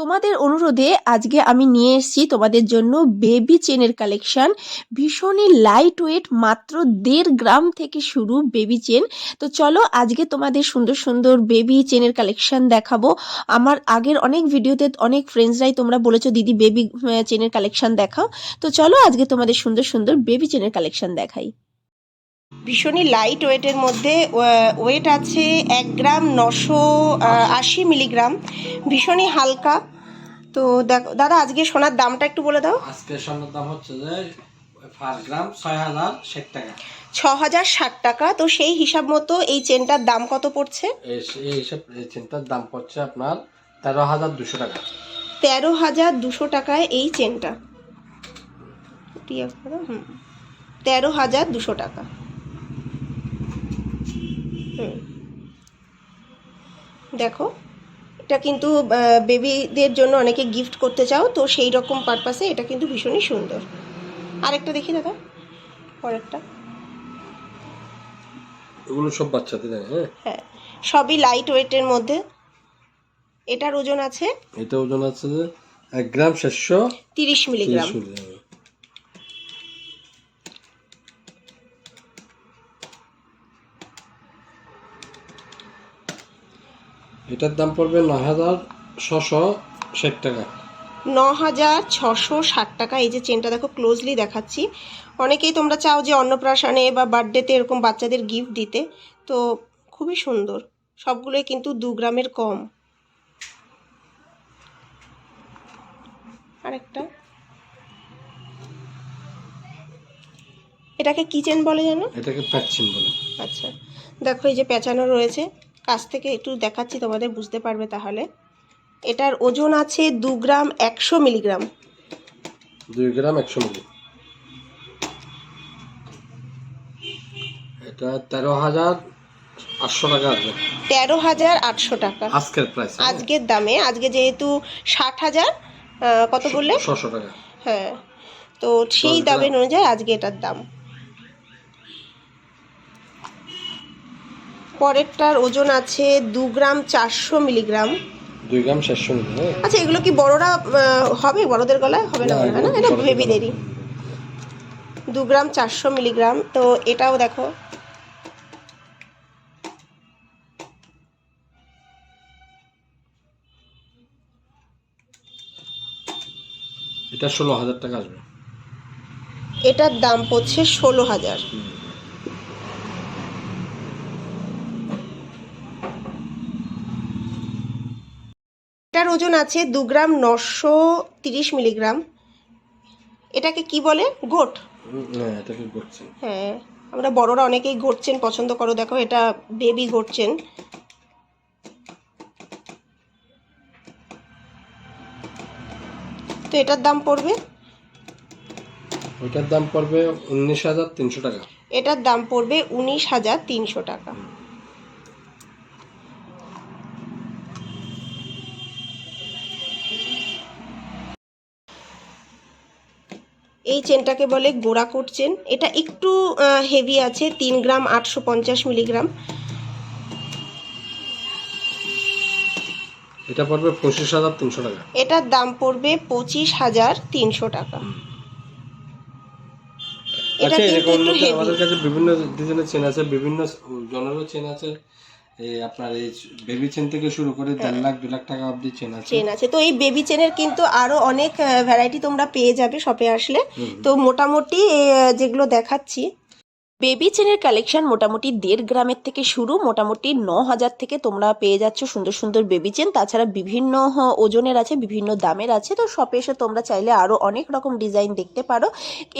তোমাদের অনুরোধে আজকে আমি নিয়ে এসেছি তোমাদের জন্য বেবি চেনের কালেকশন। ভীষণই লাইট ওয়েট মাত্র দেড় গ্রাম থেকে শুরু বেবি চেন। তো চলো আজকে তোমাদের সুন্দর সুন্দর বেবি চেনের কালেকশন দেখাবো। আমার আগের অনেক ভিডিওতে অনেক ফ্রেন্ডসরাই তোমরা বলেছ, দিদি, বেবি চেনের কালেকশন দেখাও। তো চলো আজকে তোমাদের সুন্দর সুন্দর বেবি চেনের কালেকশন দেখাই। ভীষণই লাইট ওয়েটের মধ্যে ওয়েট আছে এক গ্রাম নশো আশি মিলিগ্রাম ভীষণই হালকা। তো দেখো দাদা আজকে সোনার দামটা একটু বলে দাও। আজকে স্বর্ণের দাম হচ্ছে যে পাঁচ গ্রাম ছয় হাজার ষাট টাকা। ছ হাজার ষাট টাকা। তো সেই হিসাব মতো এই চেনটার দাম কত পড়ছে? এই হিসাব এই চেনটার দাম পড়ছে আপনার তেরো হাজার দুশো টাকা। তেরো হাজার দুশো টাকায় এই চেনটা। তেরো হাজার দুশো টাকা। দেখো এটা কিন্তু বেবিদের জন্য অনেকে গিফট করতে চাও তো সেই রকম পারপাসে এটা কিন্তু ভীষণই সুন্দর। আরেকটা দেখি দাদা পরেরটা। এগুলো সব বাচ্চাদের হ্যাঁ? হ্যাঁ সবই লাইট ওয়েটের মধ্যে। এটার ওজন আছে এটা ওজন আছে যে এক গ্রাম শেষশো তিরিশ মিলিগ্রাম এটার দাম পড়বে নয় হাজার ছশো ষাট টাকা। ন হাজার ছশো ষাট টাকা। এই যে চেনটা দেখো ক্লোজলি দেখাচ্ছি। অনেকেই তোমরা চাও যে অন্নপ্রাশনে বা বার্থডেতে এরকম বাচ্চাদের গিফট দিতে। তো খুবই সুন্দর। সবগুলোই কিন্তু দু গ্রামের কম। আরেকটা। এটাকে কিচেন বলে জানো? এটাকে প্যাচিন বলে। আচ্ছা। দেখো এই যে পেঁচানো রয়েছে। কাছ থেকে একটু দেখাচ্ছি তোমাদের বুঝতে পারবে তাহলে। এটার ওজন আছে দু গ্রাম একশো মিলিগ্রাম। দুই গ্রাম একশো মিলি। এটা তেরো হাজার আটশো টাকা আসবে তেরো হাজার আটশো টাকা। আজকের প্রাইস আজকের দামে আজকে যেহেতু ষাট হাজার কত বললে? ছশো টাকা। হ্যাঁ। তো সেই দামের অনুযায়ী আজকে এটার দাম। পরেরটার ওজন আছে দু গ্রাম চারশো মিলিগ্রাম। দুই গ্রাম শেষশো মিলি হ্যাঁ। আচ্ছা এগুলো কি বড়রা হবে? বড়দের গলায় হবে না হয় না? এটা বেবিদেরই দু গ্রাম চারশো মিলিগ্রাম। তো এটাও দেখো। এটা ষোলো হাজার টাকা আসবে। এটার দাম পড়ছে ষোলো হাজার। এটার ওজন আছে দু গ্রাম নশো তিরিশ মিলিগ্রাম। এটাকে কি বলে? গোট? হ্যাঁ আমরা বড়রা অনেকেই ঘটছেন পছন্দ করো দেখো এটা বেবি ঘটছেন তো এটার দাম পড়বে? এটার দাম পড়বে উনিশ হাজার তিনশো টাকা। এটার দাম পড়বে উনিশ হাজার তিনশো টাকা। এই চেনটাকে বলে গোড়াকোট চেন। এটা একটু হেভি আছে তিন গ্রাম আটশো পঞ্চাশ মিলিগ্রাম। এটা পড়বে পঁচিশ হাজার তিনশো টাকা। এটার দাম পড়বে পঁচিশ হাজার তিনশো টাকা। এটা আচ্ছা এরকম আমাদের কাছে বিভিন্ন ডিজাইনের চেন আছে বিভিন্ন জনেরও চেন আছে। আপনার এই বেবি চেন থেকে শুরু করে দেড় লাখ দু লাখ টাকা অবধি চেন আছে। চেন আছে। তো এই বেবি চেনের কিন্তু আরও অনেক ভ্যারাইটি তোমরা পেয়ে যাবে শপে আসলে। তো মোটামুটি যেগুলো দেখাচ্ছি বেবি চেনের কালেকশন মোটামুটি দেড় গ্রামের থেকে শুরু, মোটামুটি ন হাজার থেকে তোমরা পেয়ে যাচ্ছ সুন্দর সুন্দর বেবি চেন। তাছাড়া বিভিন্ন ওজনের আছে, বিভিন্ন দামের আছে। তো শপে এসে তোমরা চাইলে আরও অনেক রকম ডিজাইন দেখতে পারো।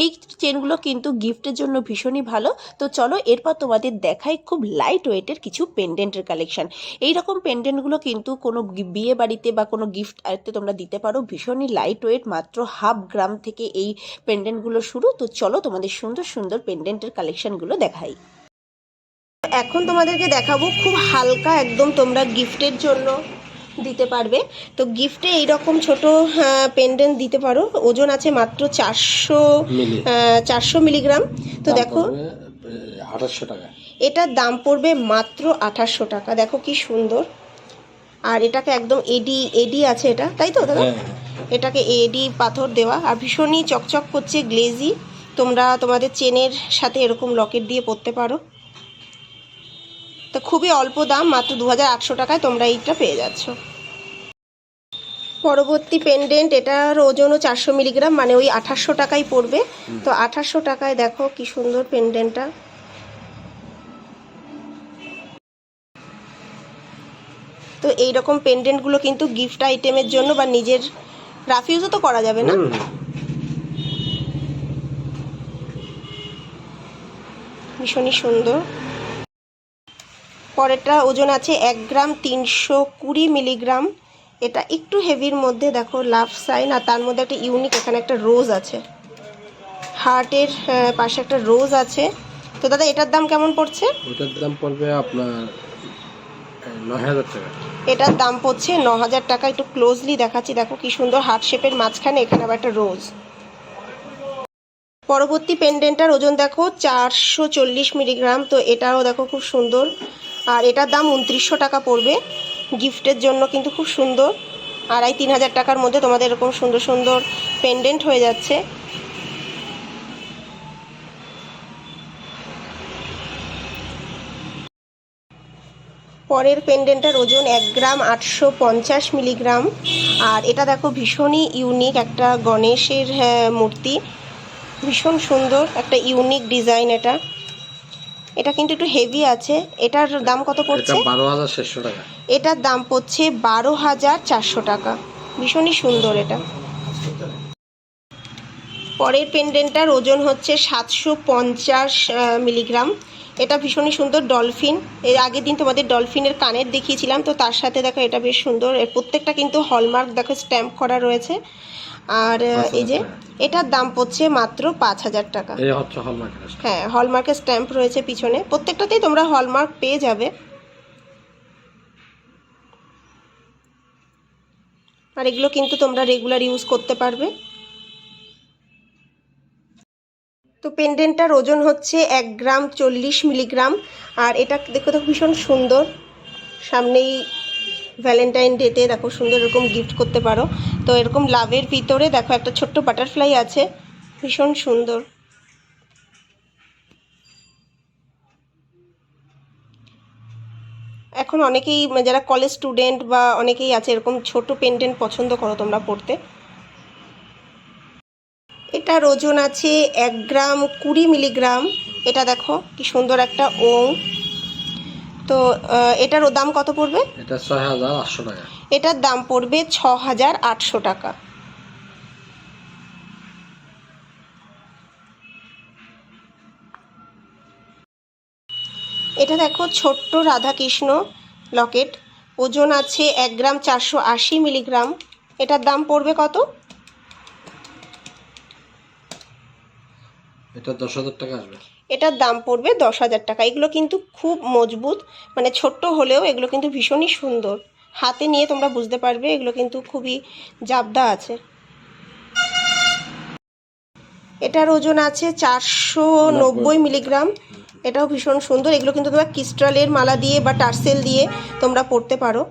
এই চেনগুলো কিন্তু গিফটের জন্য ভীষণই ভালো। তো চলো এরপর তোমাদের দেখাই খুব লাইট ওয়েটের কিছু পেন্ডেন্টের কালেকশন এই রকম পেন্ডেন্টগুলো কিন্তু কোনো বিয়ে বাড়িতে বা কোনো গিফট আয়তে তোমরা দিতে পারো। ভীষণই লাইট ওয়েট মাত্র হাফ গ্রাম থেকে এই পেন্ডেন্টগুলো শুরু। তো চলো তোমাদের সুন্দর সুন্দর পেন্ডেন্টের কালেকশনগুলো দেখাই। এখন তোমাদেরকে দেখাবো খুব হালকা একদম তোমরা গিফটের জন্য দিতে পারবে। তো গিফটে এইরকম ছোট পেন্ডেন্ট দিতে পারো। ওজন আছে মাত্র চারশো চারশো মিলিগ্রাম। তো দেখো। আঠাশশো টাকা। এটার দাম পড়বে মাত্র আঠাশশো টাকা। দেখো কি সুন্দর। আর এটাকে একদম এডি এডি আছে এটা তাই তো দাদা? হ্যাঁ। এটাকে এডি পাথর দেওয়া। আর ভীষণই চকচক করছে গ্লেজি তোমরা তোমাদের চেনের সাথে এরকম লকেট দিয়ে পরতে পারো। তো খুবই অল্প দাম মাত্র দু হাজার আটশো টাকায় তোমরা এইটা পেয়ে যাচ্ছ। পরবর্তী পেন্ডেন্ট এটার ওজনও চারশো মিলিগ্রাম মানে ওই আঠাশশো টাকায় পড়বে। তো আঠাশশো টাকায় দেখো কি সুন্দর পেন্ডেন্টটা তো এই রকম পেন্ডেন্টগুলো কিন্তু গিফট আইটেমের জন্য বা নিজের রাফিউজও তো করা যাবে না? ভীষণই সুন্দর। পরেরটা ওজন আছে এক গ্রাম তিনশো কুড়ি মিলিগ্রাম। এটা একটু হেভির মধ্যে দেখো লাভ সাইন আর তার মধ্যে একটা ইউনিক এখানে একটা রোজ আছে। হার্টের পাশে একটা রোজ আছে। তো দাদা এটার দাম কেমন পড়ছে? ওটার দাম পড়বে আপনার নয় হাজার টাকা। এটার দাম পড়ছে ন হাজার টাকা। একটু ক্লোজলি দেখাচ্ছি। দেখো কি সুন্দর হার্ট শেপের মাঝখানে এখানে আবার একটা রোজ। পরবর্তী পেন্ডেন্টটার ওজন দেখো চারশো চল্লিশ মিলিগ্রাম। তো এটাও দেখো খুব সুন্দর। আর এটার দাম উনত্রিশশো টাকা পড়বে। গিফটের জন্য কিন্তু খুব সুন্দর। আড়াই তিন হাজার টাকার মধ্যে তোমাদের এরকম সুন্দর সুন্দর পেন্ডেন্ট হয়ে যাচ্ছে। পরের পেন্ডেন্টের ওজন এক গ্রাম আটশো পঞ্চাশ মিলিগ্রাম। আর এটা দেখো ভীষণই ইউনিক একটা গণেশের হ্যাঁ, মূর্তি। ভীষণ সুন্দর একটা ইউনিক ডিজাইন এটা। এটা কিন্তু একটু হেভি আছে। এটার দাম কত পড়ছে? বারো হাজার চারশো টাকা। এটার দাম পড়ছে বারো হাজার চারশো টাকা। ভীষণই সুন্দর এটা। পরের পেন্ডেন্টটার ওজন হচ্ছে সাতশো পঞ্চাশ মিলিগ্রাম এটা ভীষণই সুন্দর ডলফিন। এর আগের দিন তোমাদের ডলফিনের কানের দেখিয়েছিলাম তো তার সাথে দেখো এটা বেশ সুন্দর। এর প্রত্যেকটা কিন্তু হলমার্ক দেখো স্ট্যাম্প করা রয়েছে। আর এই যে এটার দাম পড়ছে মাত্র পাঁচ হাজার টাকা। হ্যাঁ হলমার্কের স্ট্যাম্প রয়েছে পিছনে। প্রত্যেকটাতেই তোমরা হলমার্ক পেয়ে যাবে। আর এগুলো কিন্তু তোমরা রেগুলার ইউজ করতে পারবে। তো পেন্ডেন্টটার ওজন হচ্ছে এক গ্রাম চল্লিশ মিলিগ্রাম। আর এটা দেখো তো ভীষণ সুন্দর। সামনেই ভ্যালেন্টাইন ডেতে দেখো সুন্দর এরকম গিফট করতে পারো। তো এরকম লাভের ভিতরে দেখো একটা ছোট্ট বাটারফ্লাই আছে। ভীষণ সুন্দর। এখন অনেকেই মানে যারা কলেজ স্টুডেন্ট বা অনেকেই আছে, এরকম ছোট পেন্ডেন্ট পছন্দ করো তোমরা পড়তে। এটার ওজন আছে এক গ্রাম কুড়ি মিলিগ্রাম। এটা দেখো কি সুন্দর একটা ওং। তো এটার ও দাম কত পড়বে? এটা ছয় হাজার আটশো টাকা। এটার দাম পড়বে ছ হাজার আটশো টাকা। এটা দেখো ছোট্ট রাধাকৃষ্ণ লকেট। ওজন আছে এক গ্রাম চারশো আশি মিলিগ্রাম। এটার দাম পড়বে কত? এটা দশ হাজার টাকা আসবে। এটার দাম পড়বে দশ হাজার টাকা। এগুলো কিন্তু খুব মজবুত মানে ছোট্ট হলেও এগুলো কিন্তু ভীষণই সুন্দর। হাতে নিয়ে তোমরা বুঝতে পারবে এগুলো কিন্তু খুবই জাবদা আছে। এটার ওজন আছে চারশো নব্বই মিলিগ্রাম। এটাও ভীষণ সুন্দর। এগুলো কিন্তু তোমরা ক্রিস্টালের মালা দিয়ে বা টার্সেল দিয়ে তোমরা পড়তে পারো।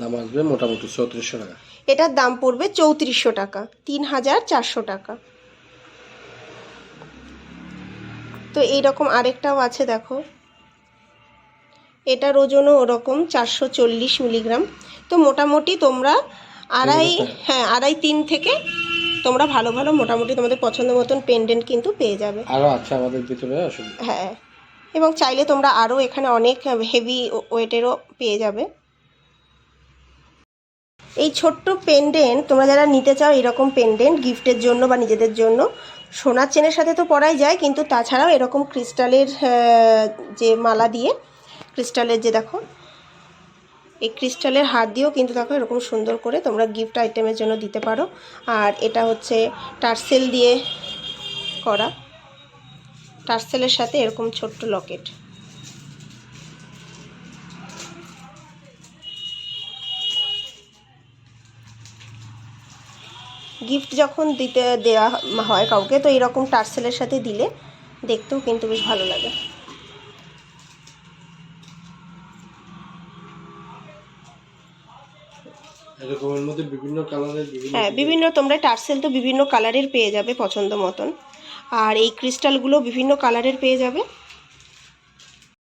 দাম আসবে মোটামুটি চৌত্রিশশো টাকা। এটার দাম পড়বে চৌত্রিশশো টাকা তিন হাজার চারশো টাকা। তো এইরকম আরেকটাও আছে দেখো। এটার ওজনও ওরকম চারশো চল্লিশ মিলিগ্রাম। তো মোটামুটি তোমরা আড়াই হ্যাঁ আড়াই তিন থেকে তোমরা ভালো ভালো মোটামুটি তোমাদের পছন্দ মতন পেন্ডেন্ট কিন্তু পেয়ে যাবে। আরও আছে আমাদের ভিতরে হ্যাঁ এবং চাইলে তোমরা আরও এখানে অনেক হেভি ওয়েটেরও পেয়ে যাবে। এই ছোট্ট পেন্ডেন্ট তোমরা যারা নিতে চাও এরকম পেন্ডেন্ট গিফটের জন্য বা নিজেদের জন্য, সোনার চেনের সাথে তো পরাই যায়, কিন্তু তাছাড়াও এরকম ক্রিস্টালের যে মালা দিয়ে ক্রিস্টালের যে দেখো, এই ক্রিস্টালের হার দিয়েও কিন্তু দেখো এরকম সুন্দর করে তোমরা গিফট আইটেমের জন্য দিতে পারো। আর এটা হচ্ছে টার্সেল দিয়ে করা। টার্সেলের সাথে এরকম ছোট্ট লকেট গিফট যখন দিতে দেওয়া হয় কাউকে তো এরকম টার্সেলের সাথে দিলে দেখতেও কিন্তু বেশ ভালো লাগে। হ্যাঁ বিভিন্ন তোমরা টার্সেল তো বিভিন্ন কালারের পেয়ে যাবে পছন্দ মতন। আর এই ক্রিস্টালগুলো বিভিন্ন কালারের পেয়ে যাবে।